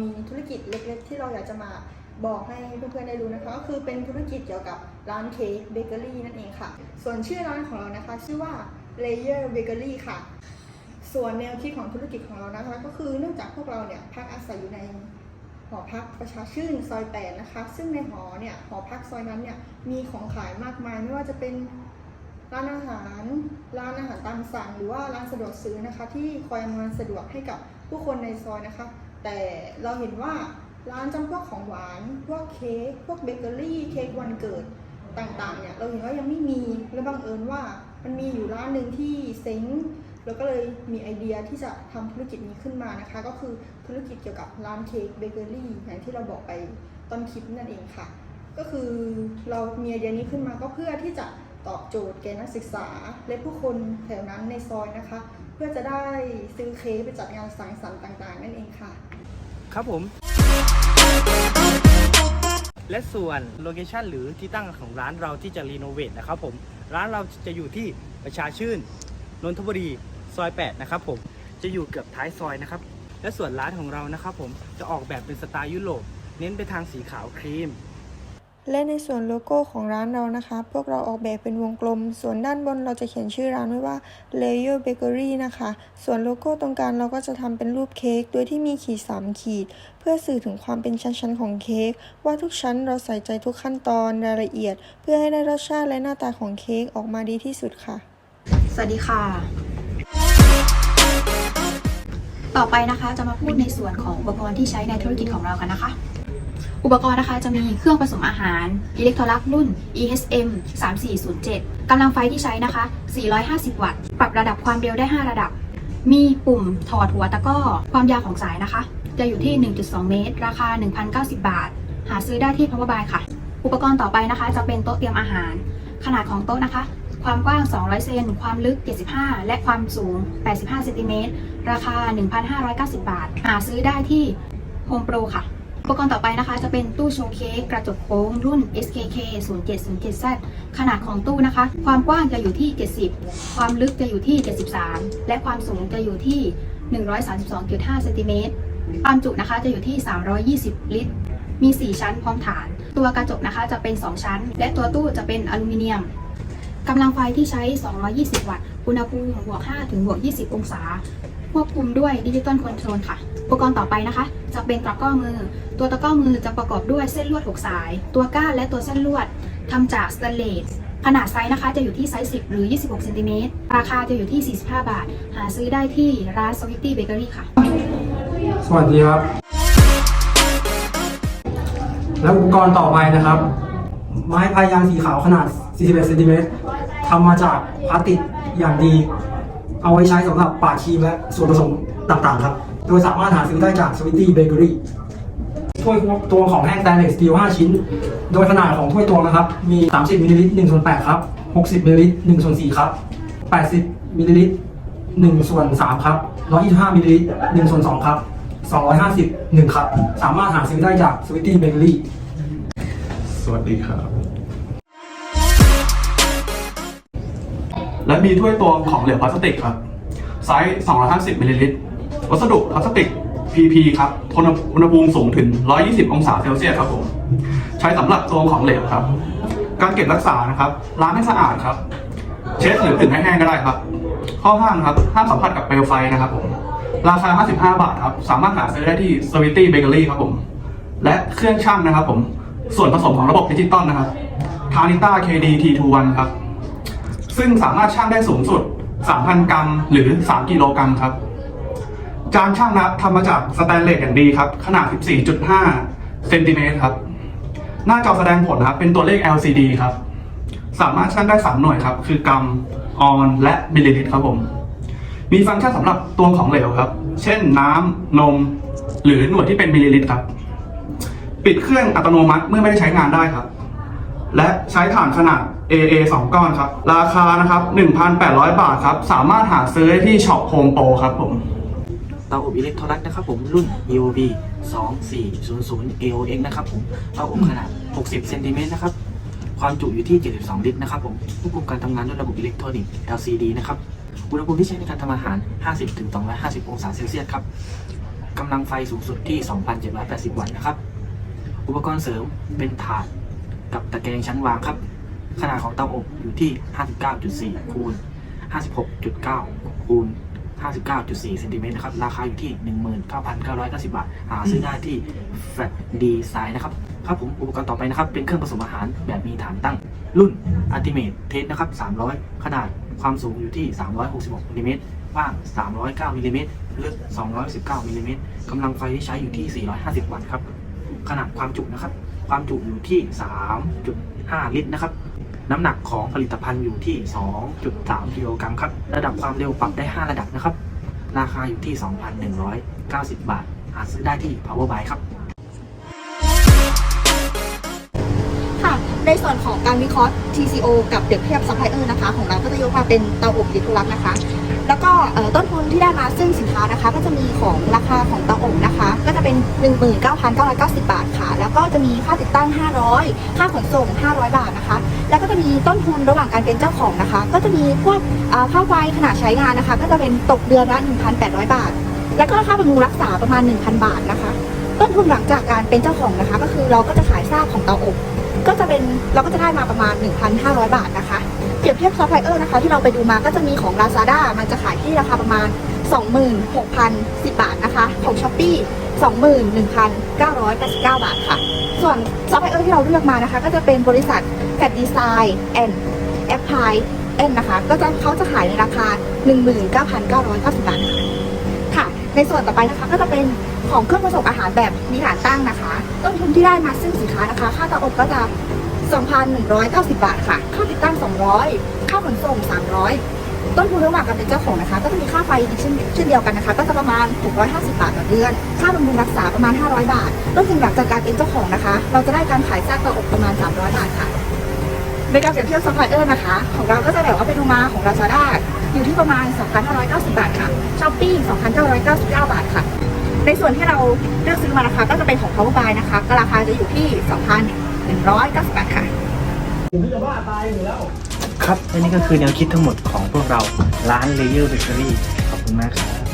มีธุรกิจเล็กๆ ที่เราอยากจะมาบอกให้เพื่อนๆได้รู้นะคะก็คือเป็นธุรกิจเกี่ยวกับร้านเค้กเบเกอรี่นั่นเองค่ะ ส่วนชื่อร้านของเรานะคะ ชื่อว่า Layer Bakery ค่ะ ส่วนแนวคิดของธุรกิจของเรานะคะ ก็คือเนื่องจากพวกเราเนี่ยพักอาศัยอยู่ในหอพักประชาชื่นซอยแปดนะคะ ซึ่งในหอเนี่ยหอพักซอยนั้นเนี่ยมีของขายมากมาย ไม่ว่าจะเป็นร้านอาหาร ร้านอาหารตามสั่ง หรือว่าร้านสะดวกซื้อนะคะ ที่คอยอำนวยสะดวกให้กับผู้คนในซอยนะคะ แต่เราเห็นว่าร้านจำพวกของหวาน พวกเค้ก พวกเบเกอรี่ เค้กวันเกิดต่างๆ เนี่ย เราเห็นว่ายังไม่มี และบังเอิญว่ามันมีอยู่ร้านหนึ่งที่เซ็งแล้วก็เลยมีไอเดียที่จะทำธุรกิจนี้ขึ้นมานะคะ ก็คือธุรกิจเกี่ยวกับร้านเค้กเบเกอรี่อย่างที่เราบอกไปต้นคลิปนั่นเองค่ะ ก็คือเรามีไอเดียนี้ขึ้นมาก็เพื่อที่จะตอบโจทย์แก่นักศึกษา และผู้คนแถวนั้นในซอยนะคะ เพื่อจะได้ซื้อเค้กไปจัดงานสังสรรค์ต่าง ๆ นั่นเองค่ะ ครับผม และส่วนโลเคชันหรือที่ตั้งของร้านเราที่จะรีโนเวทนะครับผม ร้านเราจะอยู่ที่ประชาชื่นนนทบุรีซอย 8 นะครับผม จะอยู่เกือบท้ายซอยนะครับ และส่วนร้านของเรานะครับผมจะออกแบบเป็นสไตล์ยุโรป เน้นไปทางสีขาวครีม และในส่วนโลโก้ของร้านเรานะคะ พวกเราออกแบบเป็นวงกลม ส่วนด้านบนเราจะเขียนชื่อร้านไว้ว่า Layer Bakery นะคะ ส่วนโลโก้ตรงกลางเราก็จะทำเป็นรูปเค้กโดยที่มีขีด 3 ขีด เพื่อสื่อถึงความเป็นชั้นๆของเค้กว่าทุกชั้นเราใส่ใจทุกขั้นตอนรายละเอียด เพื่อให้ได้รสชาติและหน้าตาของเค้กออกมาดีที่สุดค่ะ สวัสดีค่ะ ต่อไปนะคะจะมาพูดในส่วนของอุปกรณ์ที่ใช้ในธุรกิจของเรากันนะคะ อุปกรณ์นะคะจะมีเครื่องผสมอาหารอิเล็กโทรลักรุ่น ESM 3407กำลังไฟที่ใช้นะคะ 450 วัตต์ ปรับระดับความเร็วได้ 5 ระดับ มีปุ่มถอดหัวตะก้อ ความยาวของสายนะคะ จะอยู่ที่ 1.2 เมตร ราคา 1,090 บาท หาซื้อได้ที่ Powerbuy ค่ะ อุปกรณ์ต่อไปนะคะ จะเป็นโต๊ะเตรียมอาหาร ขนาดของโต๊ะนะคะ ความกว้าง 200 เซน ความลึก 75 และความสูง 85 เซนติเมตร ราคา 1,590 บาท หาซื้อได้ที่ Home Pro ค่ะ อุปกรณ์ต่อไปนะคะ จะเป็นตู้โชว์เค้กกระจกโค้งรุ่น SKK 0707Z ขนาดของตู้นะคะ ความกว้างจะอยู่ที่ 70 ความลึกจะอยู่ที่ 73 และความสูงจะอยู่ที่ 132.5เซนติเมตรความจุนะคะจะอยู่ที่ 320 ลิตร มี 4 ชั้นพร้อมฐาน ตัวกระจกนะคะจะเป็น 2 ชั้น และตัวตู้จะเป็นอลูมิเนียมกำลังไฟที่ใช้ 220 วัตต์ อุณหภูมิบวก5ถึงบวก20 องศา ควบคุมด้วยดิจิตอลคอนโทรลค่ะ อุปกรณ์ต่อไปนะคะ จะเป็นตะกร้อมือ ตัวตะกร้อมือจะประกอบด้วยเส้นลวด6สาย ตัวก้านและตัวเส้นลวดทำจากสแตนเลสขนาดไซส์นะคะจะอยู่ที่ไซส์ 10 หรือ 26เซนติเมตรราคาจะอยู่ที่ 45 บาท หาซื้อได้ที่ร้านสวิตตี้เบเกอรี่ค่ะ สวัสดีครับ และอุปกรณ์ต่อไปนะครับ ไม้พายางสีขาวขนาด 41เซนติเมตรทำมาจากพลาสติกอย่างดี เอาไว้ใช้สำหรับปาดครีมและส่วนผสมต่างๆครับ โดยสามารถหาซื้อได้จาก Sweetie Bakery ถ้วยตัวของแห้งสแตนเลสสตีล5ชิ้น โดยขนาดของถ้วยตวงนะครับ มี 30มิลลิลิตร1ส่วน8ครับ 60มิลลิลิตร1ส่วน4ครับ 80มิลลิลิตร1ส่วน3ครับ 125มิลลิลิตร1ส่วน2ครับ 250 1ครับ สามารถหาซื้อได้จาก Sweetie Bakery สวัสดีครับ และมีถ้วยตวงของเหลวพลาสติกครับ ไซส์ 250มิลลิลิตร วัสดุพลาสติก PP ครับทนอุณหภูมิสูงถึง 120 องศาเซลเซียสครับผม ใช้สำหรับตวงของเหลวครับ การเก็บรักษานะครับล้างให้สะอาดครับ เช็ดหรือผึ่งให้แห้งก็ได้ครับ ข้อห้ามครับห้ามสัมผัสกับเปลวไฟนะครับผมราคา 55 บาทครับ สามารถหาซื้อได้ที่ Sweetie Bakery ครับผม และเครื่องช่างนะครับผม ส่วนผสมของระบบดิจิตอลนะครับ t a n i t a KD T21 ครับ ซึ่งสามารถช่างได้สูงสุด 3,000 กรัมหรือ 3 กิโลกรัมครับ จานช่างนะครับทำมาจากสแตนเลสอย่างดีครับ ขนาด 14.5 เซนติเมตรครับ หน้าจอแสดงผลนะครับ เป็นตัวเลข LCD ครับ สามารถช่างได้ 3 หน่วยครับ คือกรัม ออน และมิลลิลิตรครับผม มีฟังก์ชันสำหรับตวงของเหลวครับ เช่นน้ำ นม หรือหน่วยที่เป็นมิลลิลิตรครับ ปิดเครื่องอัตโนมัติเมื่อไม่ได้ใช้งานได้ครับ และใช้ถ่านขนาด AA 2 ก้อนครับ ราคานะครับ 1,800 บาทครับ สามารถหาซื้อได้ที่ช็อปโฮมโปรครับผม เตาอบอิเล็กทรลักส์นะครับผมรุ่น EOB 2400 AOX นะครับผมเตาอบขนาด 60เซนติเมตรนะครับความจุอยู่ที่ 72 ลิตรนะครับผมควบคุมการทำงานด้วยระบบอิเล็กทรอนิกส์ LCD นะครับอุณหภูมิที่ใช้ในการทำอาหาร 50-250 องศาเซลเซียสครับกำลังไฟสูงสุดที่ 2,780 วัตต์นะครับ อุปกรณ์เสริมเป็นถาดกับตะแกรงชั้นวางครับ ขนาดของเตาอบอยู่ที่ 59.4 คูณ 56.9 คูณ 59.4เซนติเมตรนะครับ ราคาอยู่ที่ 19,990 บาท หาซื้อได้ที่ Flat Design นะครับ ครับผม อุปกรณ์ต่อไปนะครับ เป็นเครื่องผสมอาหารแบบมีฐานตั้ง รุ่น Ultimate Test นะครับ 300 ขนาดความสูงอยู่ที่ 366มิลลิเมตรกว้าง 309มิลลิเมตรลึก 219มิลลิเมตรกำลังไฟที่ใช้อยู่ที่ 450 วัตต์ครับ ขนาดความจุนะครับ ความจุอยู่ที่ 3.5 ลิตรนะครับ น้ำหนักของผลิตภัณฑ์อยู่ที่ 2.3กิโลกรัมครับ ระดับความเร็วปรับได้ 5 ระดับนะครับ ราคาอยู่ที่ 2,190 บาท หาซื้อได้ที่ Power Buy ครับ ค่ะ ในส่วนของการวิเคราะห์ TCO กับเปรียบเทียบซัพพลายเออร์นะคะ ของเราก็จะยกมาเป็นเตาอบลิทุลักนะคะ แล้วก็ต้นทุนที่ได้มาซึ่งสินค้านะคะ ก็จะมีของราคาของเตาอบนะคะ ก็จะเป็น 19,990 บาทค่ะ แล้วก็จะมีค่าติดตั้ง 500 ค่าขนส่ง 500 บาทนะคะ แล้วก็จะมีต้นทุนระหว่างการเป็นเจ้าของนะคะ ก็จะมีพวกค่าไฟขนาดใช้งานนะคะ ก็จะเป็นตกเดือนละ 1,800 บาท แล้วก็ค่าบำรุงรักษาประมาณ 1,000 บาทนะคะ ต้นทุนหลังจากการเป็นเจ้าของนะคะ ก็คือเราก็จะขายซากของเตาอบ ก็จะเป็นเราก็จะได้มาประมาณ 1,500 บาทนะคะเปรียบเทียบซัพพลายเออร์นะคะที่เราไปดูมาก็จะมีของ Lazada มันจะขายที่ราคาประมาณ 26,010 บาทนะคะ ของ s h อ p e e 21,989 บาทค่ะ ส่วนซัพพลายเออร์ที่เราเลือกมานะคะ ก็จะเป็นบริษัท Fat Design and Apply N นนะคะ ก็จะเขาจะขายในราคา 19,990 บาทค่ะค่ะ ในส่วนต่อไปนะคะก็จะเป็นของเครื่องผสมอาหารแบบมีฐานตั้งนะคะ ต้นทุนที่ได้มาซึ่งสินค้านะคะ ค่าเตาอบก็จะ 2,190 บาทค่ะ ค่าติดตั้ง 200 ค่าขนส่ง 300 ต้นทุนระหว่างการเป็นเจ้าของนะคะ ก็จะมีค่าไฟอีกเช่นเช่นเดียวกันนะคะ ก็จะประมาณ 650 บาทต่อเดือน ค่าบำรุงรักษาประมาณ 500 บาท ต้นทุนหลังจากการเป็นเจ้าของนะคะ เราจะได้การขายซากตาออบประมาณ 300 บาทค่ะ ในการเปรียบเทียบซัพพลายเออร์นะคะ ของเราก็จะแบบว่าไปดูมาของ Lazada อยู่ที่ประมาณ 2,590 บาทค่ะ Shopee 2,999 บาทค่ะ ในส่วนที่เราเลือกซื้อมานะคะ ก็จะเป็นของ Power Buy นะคะ ก็ราคาจะอยู่ที่ 2,190 บาทค่ะ ครับและนี่ก็คือแนวคิดทั้งหมดของพวกเราร้าน Layer Bakery ขอบคุณมากครับ